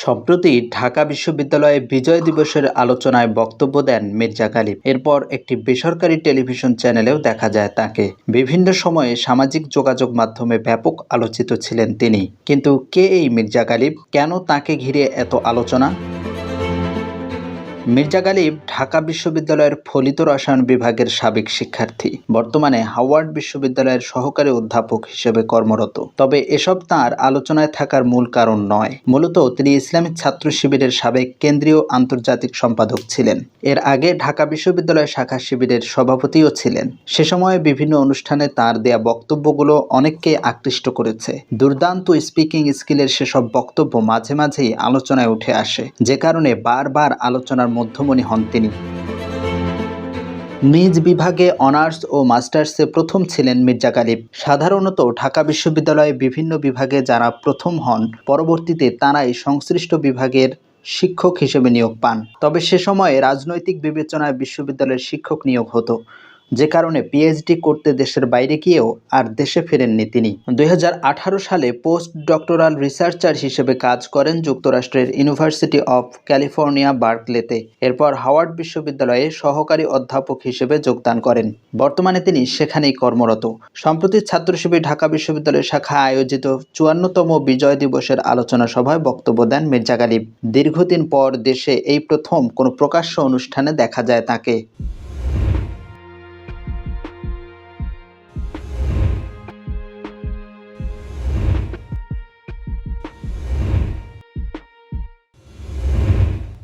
সম্প্রতি ঢাকা বিশ্ববিদ্যালয়ে বিজয় দিবসের আলোচনায় বক্তব্য দেন মির্জা গালিব এরপর একটি বেসরকারি টেলিভিশন চ্যানেলেও দেখা যায় তাকে। বিভিন্ন সময়ে সামাজিক যোগাযোগ মাধ্যমে ব্যাপক আলোচিত ছিলেন তিনি। কিন্তু কে এই মির্জা গালিব কেন তাকে ঘিরে এত আলোচনা? মির্জা গালিব ঢাকা বিশ্ববিদ্যালয়ের ফলিত রসায়ন বিভাগের সাবেক শিক্ষার্থী। বর্তমানে হাওয়ার্ড বিশ্ববিদ্যালয়ের সহকারী অধ্যাপক হিসেবে কর্মরত। তবে এসব তার আলোচনায় থাকার মূল কারণ নয়। মূলত তিনি ইসলামিক ছাত্র শিবিরের সাবেক কেন্দ্রীয় আন্তর্জাতিক সম্পাদক ছিলেন। এর আগে ঢাকা বিশ্ববিদ্যালয় শাখা শিবিরের সভাপতিও ছিলেন। সে সময়ে বিভিন্ন অনুষ্ঠানে তার দেয়া বক্তব্যগুলো অনেককে আকৃষ্ট করেছে। দুর্দান্ত স্পিকিং স্কিলের সেসব বক্তব্য মাঝে মাঝেই আলোচনায় উঠে আসে। যে কারণে বারবার আলোচনার মধ্যমণি হন তিনি। নিজ বিভাগে অনার্স ও মাস্টার্সে প্রথম ছিলেন মির্জা গালিব সাধারণত ঢাকা বিশ্ববিদ্যালয়ে বিভিন্ন বিভাগে যারা প্রথম হন, পরবর্তীতে তাঁরাই সংশ্লিষ্ট বিভাগের শিক্ষক হিসেবে নিয়োগ পান। তবে সে সময়ে রাজনৈতিক বিবেচনায় বিশ্ববিদ্যালয়ের শিক্ষক নিয়োগ হতো। যে কারণে পিএইচডি করতে দেশের বাইরে গিয়েও আর দেশে ফেরেননি তিনি। দুই হাজার আঠারো সালে পোস্ট ডক্টরাল রিসার্চার হিসেবে কাজ করেন যুক্তরাষ্ট্রের ইউনিভার্সিটি অফ ক্যালিফোর্নিয়া বার্কলেতে। এরপর হাওয়ার্ড বিশ্ববিদ্যালয়ে সহকারী অধ্যাপক হিসেবে যোগদান করেন। বর্তমানে তিনি সেখানেই কর্মরত। সম্প্রতি ছাত্র শিবির ঢাকা বিশ্ববিদ্যালয় শাখা আয়োজিত চুয়ান্নতম বিজয় দিবসের আলোচনা সভায় বক্তব্য দেন মির্জা গালিব। দীর্ঘদিন পর দেশে এই প্রথম কোনো প্রকাশ্য অনুষ্ঠানে দেখা যায় তাকে।